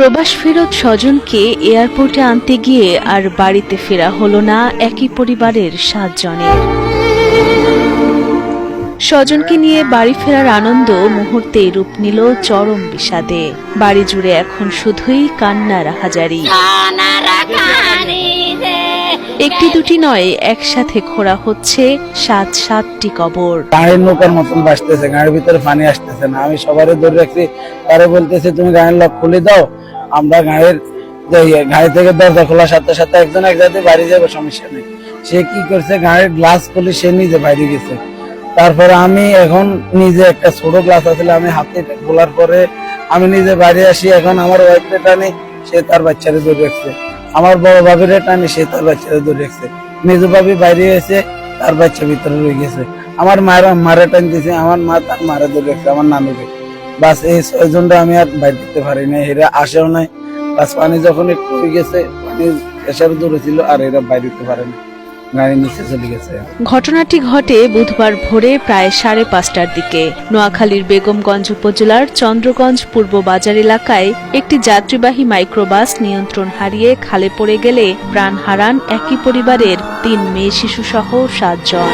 প্রবাস ফেরত স্বজনকে এয়ারপোর্টে আনতে গিয়ে আর বাড়িতে ফেরা হলো না একই পরিবারের সাতজনের। স্বজনকে নিয়ে বাড়ি ফেরার আনন্দ মুহূর্তে রূপ নিল চরম বিষাদে। বাড়ি জুড়ে এখন শুধুই কান্নার হাজারি। একটি দুটি নয়, একসাথে খোঁড়া হচ্ছে সাত সাতটি কবর। গাড়ির নৌকার মতন বাসতেছে গাড়ির ভিতরে পানি আসতেছে না। আমি সবারই ধরে রাখছি, তারে বলতেছি, তুমি গাড়ির লক খুলে দাও আমরা গাড়ির যে ইয়ে, গাড়ি থেকে দরজা খোলার সাথে সাথে একজন এক জায়গায় বাড়ি যাবে সমস্যা নেই। সে কি করছে গাড়ির গ্লাস খুলে সে নিজে বাইরে গেছে। তারপরে আমি এখন নিজে একটা ছোট গ্লাস আসলে আমি হাতে খোলার পরে আমি নিজে বাইরে আসি। এখন আমার ওয়াইফে টানি সে তার বাচ্চারে ধরে রাখছে। আমার বড় ভাবিরে টানি সে তার বাচ্চারে ধরে রাখছে। মেজু ভাবি বাইরে এসে তার বাচ্চা ভিতরে রয়ে গেছে। আমার মায়ের মারে টানতেছে আমার মা তার মারে ধরে রাখছে আমার নানুকে। বাস, এই আমি আর পারি না এরা আসেও নাই। বাস, পানি যখন একটু গেছে দূরে ছিল আর এরা পারে না ঘটনাটি ঘটে বুধবার ভোরে প্রায় সাড়ে পাঁচটার দিকে। নোয়াখালীর বেগমগঞ্জ উপজেলার চন্দ্রগঞ্জ পূর্ব বাজার এলাকায় একটি যাত্রীবাহী মাইক্রোবাস নিয়ন্ত্রণ হারিয়ে খালে পড়ে গেলে প্রাণ হারান একই পরিবারের তিন মেয়ে, শিশুসহ সাতজন।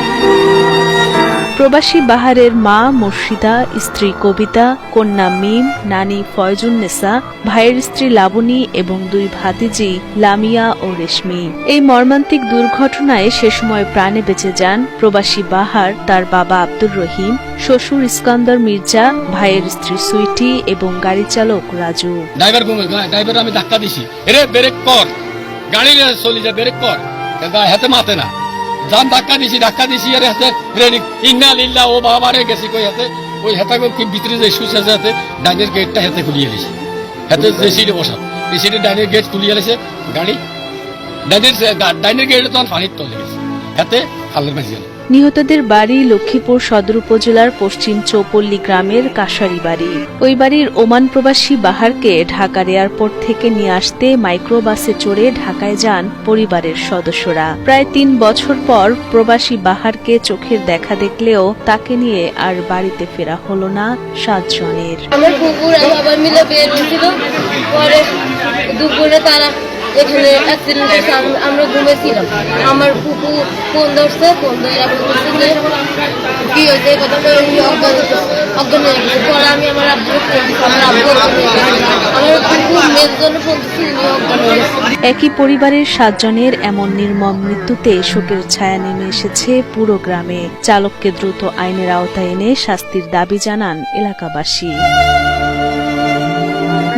প্রবাসী বাহারের মা মুর্শিদা, স্ত্রী কবিতা, কন্যা মিম, নানি ফয়জুন্নেসা ভাইয়ের স্ত্রী লাবণী এবং দুই ভাতিজি লামিয়া ও রেশমি। এই মর্মান্তিক দুর্ঘটনায় সে সময় প্রাণে বেঁচে যান প্রবাসী বাহার তার বাবা আব্দুর রহিম, শ্বশুর ইস্কান্দর মির্জা, ভাইয়ের স্ত্রী সুইটি এবং গাড়ি চালক রাজু। ড্রাইভার ড্রাইভার আমি ধাক্কা দিছি। এরে, ব্রেক কর। গাড়ি যা, ব্রেক কর। মাতে না। যান ধাক্কা দিছি ধাক্কা দিছি আর হাতে রেডি ইন্না লিল্লা ও বাবারে গেছি কই হাতে ওই হাতে কি ভিতরে যে সুচ আছে হাতে ডাইনের গেটটা হাতে খুলিয়ে দিছি হাতে যে সিটে বসা এই সিটে ডাইনের গেট খুলিয়ে দিয়েছে গাড়ি। ডাইনের ডাইনের গেটে তখন পানির তলে গেছে হাতে খালের মাঝে নিহতদের বাড়ি লক্ষ্মীপুর সদর উপজেলার পশ্চিম চৌপল্লী গ্রামের কাশারি বাড়ি। ওই বাড়ির ওমান প্রবাসী বাহারকে ঢাকার এয়ারপোর্ট থেকে নিয়ে আসতে মাইক্রোবাসে চড়ে ঢাকায় যান পরিবারের সদস্যরা। প্রায় তিন বছর পর প্রবাসী বাহারকে চোখের দেখা দেখলেও তাকে নিয়ে আর বাড়িতে ফেরা হলো না সাতজনের। আমার মিলে বের হয়েছিল। পরে দুপুরে তারা এখানে অ্যাক্সিডেন্ট হয়েছে আমরা ঘুমেছিলাম। আমার কুকুর ফোন ধরছে, ফোন ধরে কি হয়েছে? অজ্ঞান হয়ে গেছে। পরে আমি আমার আমার আব্বু আমার কুকুর মেয়ের জন্য ফোন একই পরিবারের সাতজনের এমন নির্মম মৃত্যুতে শোকের ছায়া নেমে এসেছে পুরো গ্রামে। চালককে দ্রুত আইনের আওতায় এনে শাস্তির দাবি জানান এলাকাবাসী।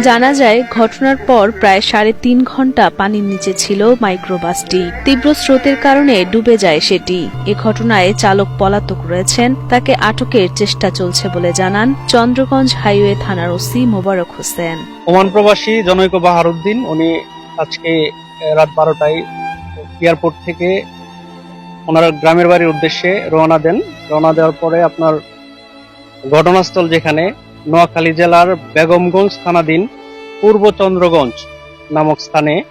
জানা যায়, ঘটনার পর প্রায় সাড়ে তিন ঘণ্টা পানির নিচে ছিল মাইক্রোবাসটি। তীব্র স্রোতের কারণে ডুবে যায় সেটি। এ ঘটনায় চালক পলাতক রয়েছেন, তাকে আটকের চেষ্টা চলছে বলে জানান চন্দ্রগঞ্জ হাইওয়ে থানার ওসি মোবারক হোসেন। ওমান প্রবাসী জনৈক বাহারুদ্দিন, উনি আজকে রাত বারোটায় এয়ারপোর্ট থেকে ওনার গ্রামের বাড়ির উদ্দেশ্যে রওনা দেন। রওনা দেওয়ার পরে আপনার ঘটনাস্থল যেখানে নোয়াখালী জেলার বেগমগঞ্জ থানাধীন পূর্ব চন্দ্রগঞ্জ নামক স্থানে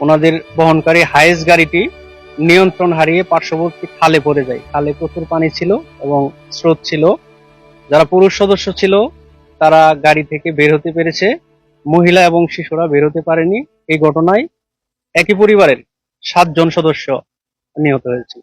ওনাদের বহনকারী হাইস গাড়িটি নিয়ন্ত্রণ হারিয়ে পার্শ্ববর্তী খালে পড়ে যায়। খালে প্রচুর পানি ছিল এবং স্রোত ছিল। যারা পুরুষ সদস্য ছিল, তারা গাড়ি থেকে বের হতে পেরেছে। মহিলা এবং শিশুরা বের হতে পারেনি। এই ঘটনায় একই পরিবারের সাতজন সদস্য নিহত হয়েছে।